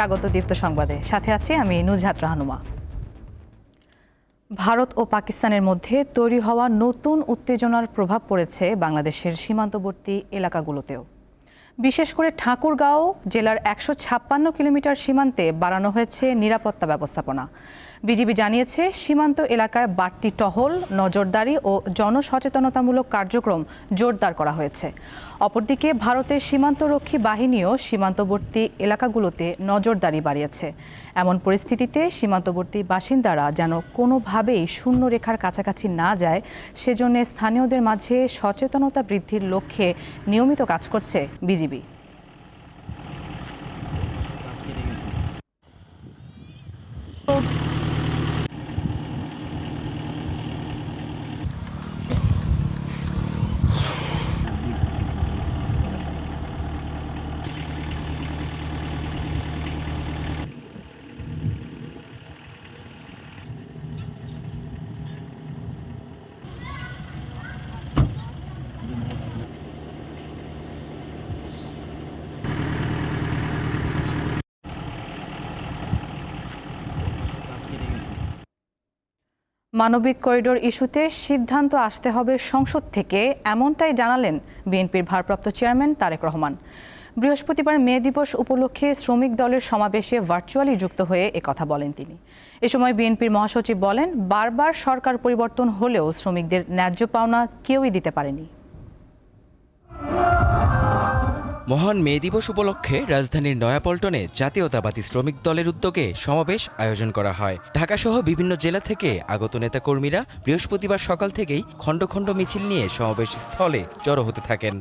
স্বাগত দীপ্ত সংবাদে। সাথে আছি আমি নুজহাত রাহনুমা। ভারত ও পাকিস্তানের মধ্যে তৈরি হওয়া নতুন উত্তেজনার প্রভাব পড়েছে বাংলাদেশের সীমান্তবর্তী এলাকাগুলোতেও। বিশেষ করে ঠাকুরগাঁও জেলার একশো ছাপ্পান্ন কিলোমিটার সীমান্তে বাড়ানো হয়েছে নিরাপত্তা ব্যবস্থাপনা। বিজিবি জানিয়েছে, সীমান্ত এলাকায় বাড়তি টহল, নজরদারি ও জনসচেতনতামূলক কার্যক্রম জোরদার করা হয়েছে। অপরদিকে, ভারতের সীমান্তরক্ষী বাহিনীও সীমান্তবর্তী এলাকাগুলোতে নজরদারি বাড়িয়েছে। এমন পরিস্থিতিতে সীমান্তবর্তী বাসিন্দারা যেন কোনোভাবেই শূন্য রেখার কাছাকাছি না যায়, সেজন্য স্থানীয়দের মাঝে সচেতনতা বৃদ্ধির লক্ষ্যে নিয়মিত কাজ করছে বিজিবি। মানবিক করিডোর ইস্যুতে সিদ্ধান্ত আসতে হবে সংসদ থেকে, এমনটাই জানালেন বিএনপির ভারপ্রাপ্ত চেয়ারম্যান তারেক রহমান। বৃহস্পতিবার মে দিবস উপলক্ষে শ্রমিক দলের সমাবেশে ভার্চুয়ালি যুক্ত হয়ে কথা বলেন তিনি। এ সময় বিএনপির মহাসচিব বলেন, বারবার সরকার পরিবর্তন হলেও শ্রমিকদের ন্যায্য পাওনা কেউই দিতে পারেনি। মহান মে দিবস উপলক্ষে রাজধানীর নয়াপল্টনে জাতীয়তাবাদী শ্রমিক দলের উদ্যোগে সমাবেশ আয়োজন করা হয়। ঢাকাসহ বিভিন্ন জেলা থেকে আগত নেতাকর্মীরা বৃহস্পতিবার সকাল থেকেই খণ্ড খণ্ড মিছিল নিয়ে সমাবেশ স্থলে জড়ো হতে থাকেন।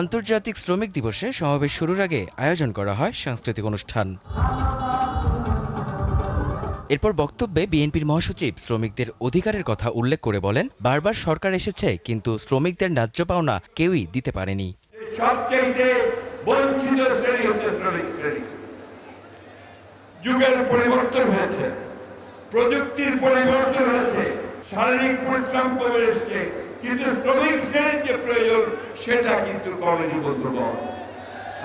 আন্তর্জাতিক শ্রমিক দিবসে সমাবেশ শুরুর আগে আয়োজন করা হয় সাংস্কৃতিক অনুষ্ঠান। এরপর বক্তব্যে বিএনপির মহাসচিব শ্রমিকদের অধিকারের কথা উল্লেখ করে বলেন, বারবার সরকার এসেছে, কিন্তু শ্রমিকদের ন্যায্য পাওনা কেউই দিতে পারেনি। যুগের পরিবর্তন হয়েছে, প্রযুক্তির পরিবর্তন হয়েছে, শারীরিক পরিশ্রম কমে এসছে, কিন্তু শ্রমিক শ্রেণির যে প্রয়োজন, সেটা কিন্তু কমেনি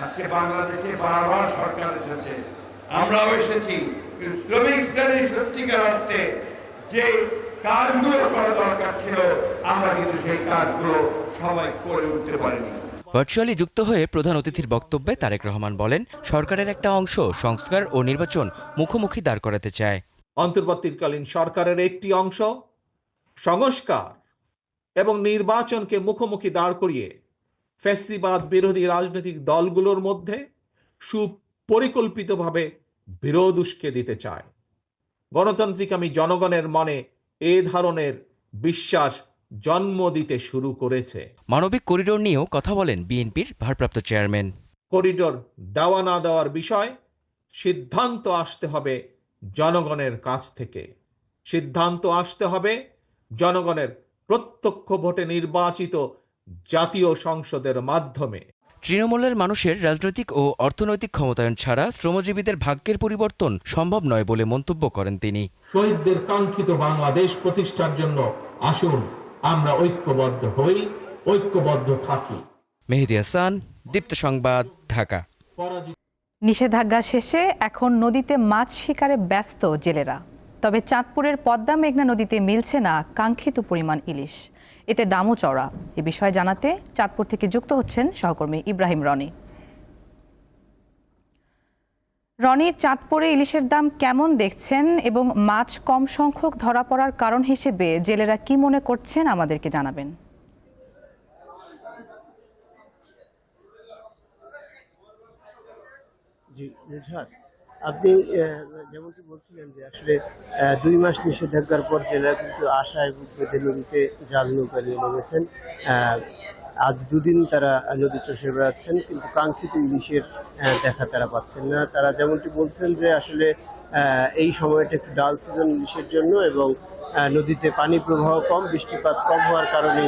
আজকে বাংলাদেশে বারবার সরকার এসেছে, আমরাও এসেছি শ্রমিক শ্রেণির সত্যিকার অর্থে যে কাজগুলো করা দরকার ছিল আমরা কিন্তু সেই কাজগুলো সবাই করে উঠতে পারিনি। ভার্চুয়ালি যুক্ত হয়ে প্রধান অতিথির বক্তব্যে তারেক রহমান বলেন সরকারের একটা অংশ সংস্কার ও নির্বাচন মুখোমুখি দাঁড় করাতে চায়। অন্তর্বর্তীকালীন সরকারের একটি অংশ সংস্কার এবং নির্বাচনকে মুখোমুখি দাঁড় করিয়ে ফ্যাসিবাদ বিরোধী রাজনৈতিক দলগুলোর মধ্যে সুপরিকল্পিতভাবে বিরোধ উস্কে দিতে চায়। গণতান্ত্রিক আমি জনগণের মনে এ ধরনের বিশ্বাস জন্ম দিতে শুরু করেছে। মানবিক করিডোর নিয়েও কথা বলেন বিএনপির ভারপ্রাপ্ত চেয়ারম্যান। করিডোর দেওয়া না দেওয়ার বিষয় সিদ্ধান্ত আসতে হবে জনগণের কাছ থেকে। সিদ্ধান্ত আসতে হবে জনগণের প্রত্যক্ষ ভোটে নির্বাচিত জাতীয় সংসদের মাধ্যমে। তৃণমূলের মানুষের রাজনৈতিক ও অর্থনৈতিক ক্ষমতায়ন ছাড়া শ্রমজীবীদের ভাগ্যের পরিবর্তন সম্ভব নয় বলে মন্তব্য করেন তিনি। শহীদদের কাঙ্ক্ষিত বাংলাদেশ প্রতিষ্ঠার জন্য আসুন আমরা ঐক্যবদ্ধ হই ঐক্যবদ্ধ থাকি। মেহেদি হাসান দীপ্ত সংবাদ ঢাকা। নিষেধাজ্ঞা শেষে এখন নদীতে মাছ শিকারে ব্যস্ত জেলেরা। তবে চাঁদপুরের পদ্মা মেঘনা নদীতে মিলছে না কাঙ্ক্ষিত পরিমাণ ইলিশ। এতে দামও চড়া। এ বিষয়ে জানাতে চাঁদপুর থেকে যুক্ত হচ্ছেন সহকর্মী ইব্রাহিম রনি। রনি, চাঁদপুরে ইলিশের দাম কেমন দেখছেন এবং মাছ কম সংখ্যক ধরা পড়ার কারণ হিসেবে জেলেরা কি মনে করছেন আমাদেরকে জানাবেন। জি আপনি যেমনটি বলছিলেন যে আসলে দুই মাস নিষেধাজ্ঞার পর জেলেরা কিন্তু বুক বেঁধে নদীতে জাল নৌকা নিয়ে নেমেছেন। আজ দুদিন তারা নদী চষে বেড়াচ্ছেন, কিন্তু কাঙ্ক্ষিত ইলিশের দেখা তারা পাচ্ছেন না। তারা যেমনটি বলছেন যে আসলে এই সময়টা একটু ডাল সিজন ইলিশের জন্য এবং নদীতে পানি প্রবাহ কম, বৃষ্টিপাত কম হওয়ার কারণে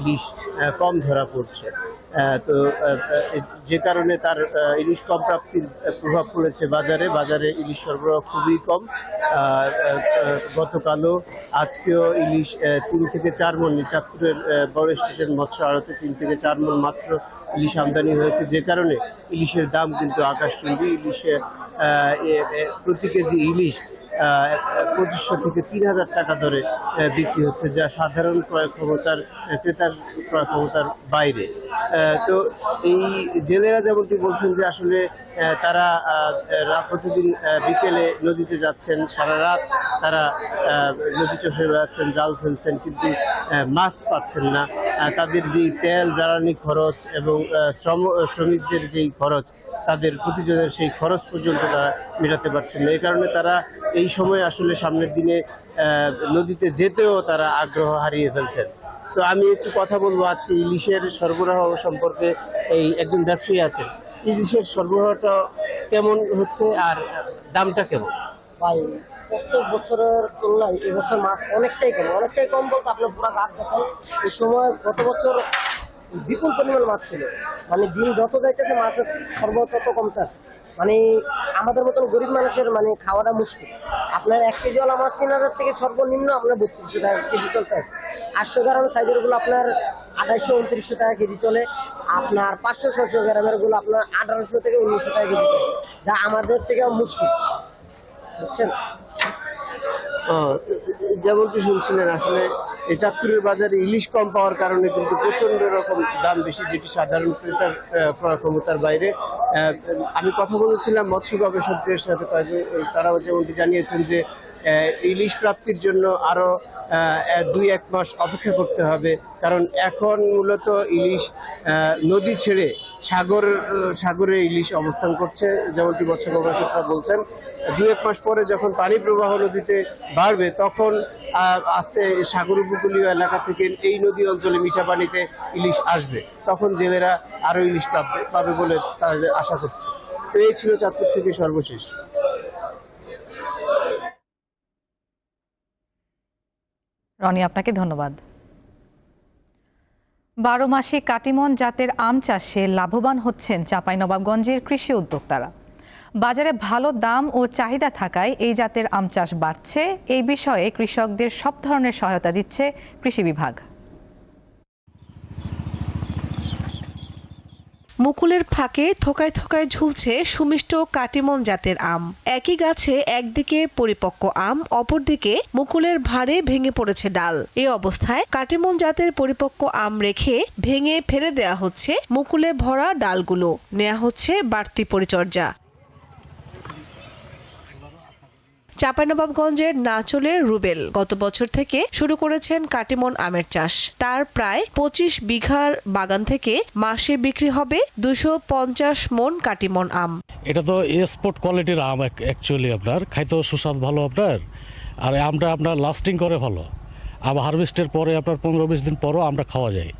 ইলিশ কম ধরা পড়ছে। তো যে কারণে তার ইলিশ কম প্রাপ্তির প্রভাব পড়েছে বাজারে। বাজারে ইলিশ সরবরাহ খুবই কম। গতকালও আজকেও ইলিশ তিন থেকে চার মন চাঁদপুরের বড় স্টেশন মৎস্য আড়তে তিন থেকে চার মন মাত্র ইলিশ আমদানি হয়েছে। যে কারণে ইলিশের দাম কিন্তু আকাশচুম্বী। ইলিশে প্রতি কেজি ইলিশ পঁচিশশো থেকে তিন হাজার টাকা ধরে বিক্রি হচ্ছে, যা সাধারণ ক্রয় ক্ষমতার ক্রেতার ক্রয় ক্ষমতার বাইরে। তো এই জেলেরা যেমনটি বলছেন যে আসলে তারা প্রতিদিন বিকেলে নদীতে যাচ্ছেন, সারা রাত তারা নদী চষে বেড়াচ্ছেন, জাল ফেলছেন, কিন্তু মাছ পাচ্ছেন না। তাদের যেই তেল, জ্বালানি খরচ এবং শ্রম, শ্রমিকদের যেই খরচ তাদের প্রতিজনের সেই খরচ পর্যন্ত তারা মেটাতে পারছেন না। এই কারণে তারা এই সময় আসলে সামনের দিনে নদীতে যেতেও তারা আগ্রহ হারিয়ে ফেলছেন। তো আমি একটু কথা বলব, আজকে ইলিশের সরবরাহ সম্পর্কে এই একজন ব্যবসায়ী আছেন। ইলিশের সরবরাহটা কেমন হচ্ছে আর দামটা কেমন? ভাই, প্রত্যেক বছরের তুলনায় এবছর মাছ অনেকটাই কম অনেকটাই কম বলতে আপনার পুরো ঘাট দেখেন। এই সময় গত বছর বিপুল পরিমাণ মাছ ছিল। মানে দিন যত যাইতেছে, মাছের সর্বোচ্চ তত কমতেছে মানে আমাদের মতন গরিব মানুষের মানে খাওয়াটা মুশকিল। আপনার এক কেজি ওলা মাছ তিন হাজার থেকে সর্বনিম্ন আপনার বত্রিশশো টাকা কেজি চলতে আছে। আটশো গ্রাম সাইজেরগুলো আপনার আঠাইশশো, উনত্রিশশো টাকা কেজি চলে। আপনার পাঁচশো ছশো গ্রামেরগুলো আপনার আঠারোশো থেকে উনিশশো টাকা কেজি চলে। যা আমাদের থেকে মুশকিল। বুঝছেন? যেমনটি শুনছিলেন, আসলে এই চাঁদপুরের বাজারে ইলিশ কম পাওয়ার কারণে কিন্তু প্রচণ্ড রকম দাম বেশি, যেটি সাধারণ ক্রেতার ক্রয় ক্ষমতার বাইরে। আমি কথা বলেছিলাম মৎস্য গবেষকদের সাথে তারাও যেমনটি জানিয়েছেন যে ইলিশ প্রাপ্তির জন্য আরও দুই এক মাস অপেক্ষা করতে হবে। কারণ এখন মূলত ইলিশ নদী ছেড়ে সাগর, সাগরে ইলিশ অবস্থান করছে, যেমনটি মৎস্য গবেষকরা বলছেন। দু এক মাস পরে যখন পানি প্রবাহ নদীতে বাড়বে, তখন আস্তে সাগর উপকূলীয় এলাকা থেকে এই নদী অঞ্চলে মিঠা পানিতে ইলিশ আসবে। তখন জেলেরা আরও ইলিশ পাবে পাবে বলে তাদের আশা করছে। তো এই ছিল চাঁদপুর থেকে সর্বশেষ। রনি, আপনাকে ধন্যবাদ। বারো মাসে কাটিমন জাতের আম চাষে লাভবান হচ্ছেন চাঁপাইনবাবগঞ্জের কৃষি উদ্যোক্তারা। বাজারে ভালো দাম ও চাহিদা থাকায় এই জাতের আম চাষ বাড়ছে। এই বিষয়ে কৃষকদের সব ধরনের সহায়তা দিচ্ছে কৃষি বিভাগ। মুকুলের ফাঁকে থোকায় থোকায় ঝুলছে সুমিষ্ট কাটিমন জাতের আম। একই গাছে একদিকে পরিপক্ক আম, অপরদিকে মুকুলের ভারে ভেঙে পড়েছে ডাল। এ অবস্থায় কাটিমন জাতের পরিপক্ক আম রেখে ভেঙে ফেলে দেয়া হচ্ছে মুকুলে ভরা ডালগুলো। নেওয়া হচ্ছে বাড়তি পরিচর্যা। চাঁপাইনবাবগঞ্জের নাচলের রুবেল গত বছর থেকে শুরু করেছেন কাটিমন আমের চাষ। তার প্রায় পঁচিশ বিঘার বাগান থেকে মাসে বিক্রি হবে দুশো পঞ্চাশ মন কাটিমন আম। এটা তো এক্সপোর্ট কোয়ালিটির আম অ্যাকচুয়ালি আপনার। খাইতেও সুস্বাদ ভালো আপনার। আর আমটা আপনার লাস্টিং করে ভালো। আম হারভেস্টের পরে আপনার পনেরো বিশ দিন পরও আমরা খাওয়া যায়।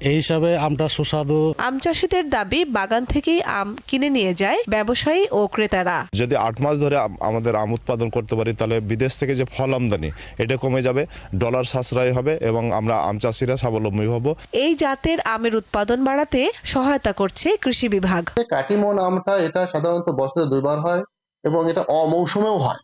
এই হিসাবে আমটা সুস্বাদু। আম চাষিদের দাবি বাগান থেকেই আম কিনে নিয়ে যায় ব্যবসায়ী ও ক্রেতারা। যদি আট মাস ধরে আম- আমাদের আম উৎপাদন করতে পারি তাহলে বিদেশ থেকে যে ফল আমদানি এটা কমে যাবে ডলার সাশ্রয় হবে এবং আমরা আম চাষিরা স্বাবলম্বী হব। এই জাতের আমের উৎপাদন বাড়াতে সহায়তা করছে কৃষি বিভাগ। কাটিমন আমটা এটা সাধারণত বছরে দুইবার হয় এবং এটা অমৌসুমেও হয়।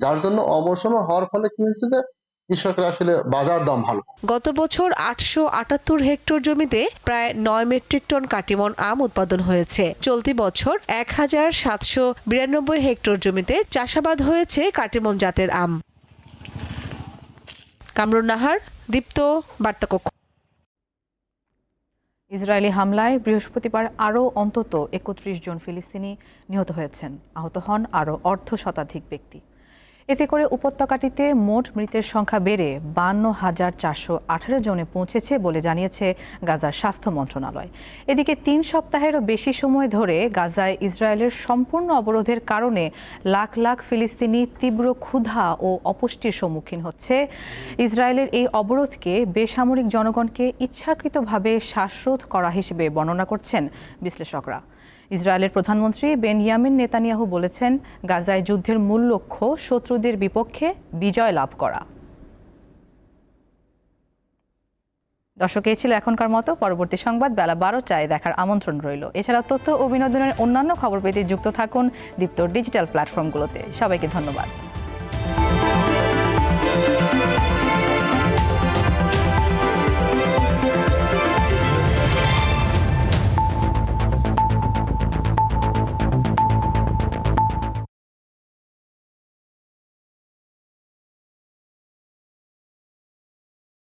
যার জন্য অমৌসুমে হওয়ার ফলে কি হয়েছে যে কৃষকরা আসলে বাজার দাম ভালো। গত বছর আটশো আটাত্তর হেক্টর জমিতে প্রায় নয় মেট্রিক টন কাটিমন আম উৎপাদন হয়েছে। চলতি বছর এক হাজার সাতশো বিরানব্বই হেক্টর জমিতে চাষাবাদ হয়েছে কাটিমন জাতের আম। কামরুন নাহার দীপ্ত বার্তাকক্ষ। ইসরায়েলি হামলায় বৃহস্পতিবার আরও অন্তত একত্রিশ জন ফিলিস্তিনি নিহত হয়েছেন। আহত হন আরও অর্ধ শতাধিক ব্যক্তি। এতে করে উপত্যকাটিতে মোট মৃতের সংখ্যা বেড়ে বান্ন হাজার চারশো আঠারো জনে পৌঁছেছে বলে জানিয়েছে গাজার স্বাস্থ্য মন্ত্রণালয়। এদিকে তিন সপ্তাহেরও বেশি সময় ধরে গাজায় ইসরায়েলের সম্পূর্ণ অবরোধের কারণে লাখ লাখ ফিলিস্তিনি তীব্র ক্ষুধা ও অপুষ্টির সম্মুখীন হচ্ছে। ইসরায়েলের এই অবরোধকে বেসামরিক জনগণকে ইচ্ছাকৃতভাবে শ্বাসরোধ করা হিসেবে বর্ণনা করছেন বিশ্লেষকরা। ইসরায়েলের প্রধানমন্ত্রী বেন বেনয়ামিন নেতানিয়াহু বলেছেন, গাজায় যুদ্ধের মূল লক্ষ্য শত্রুদের বিপক্ষে বিজয় লাভ করা। দর্শক, এই ছিল এখনকার মতো। পরবর্তী সংবাদ বেলা বারোটায় দেখার আমন্ত্রণ রইল। এছাড়া তথ্য ও বিনোদনের অন্যান্য খবর পেতে যুক্ত থাকুন দীপ্ত ডিজিটাল প্ল্যাটফর্মগুলোতে। সবাইকে ধন্যবাদ।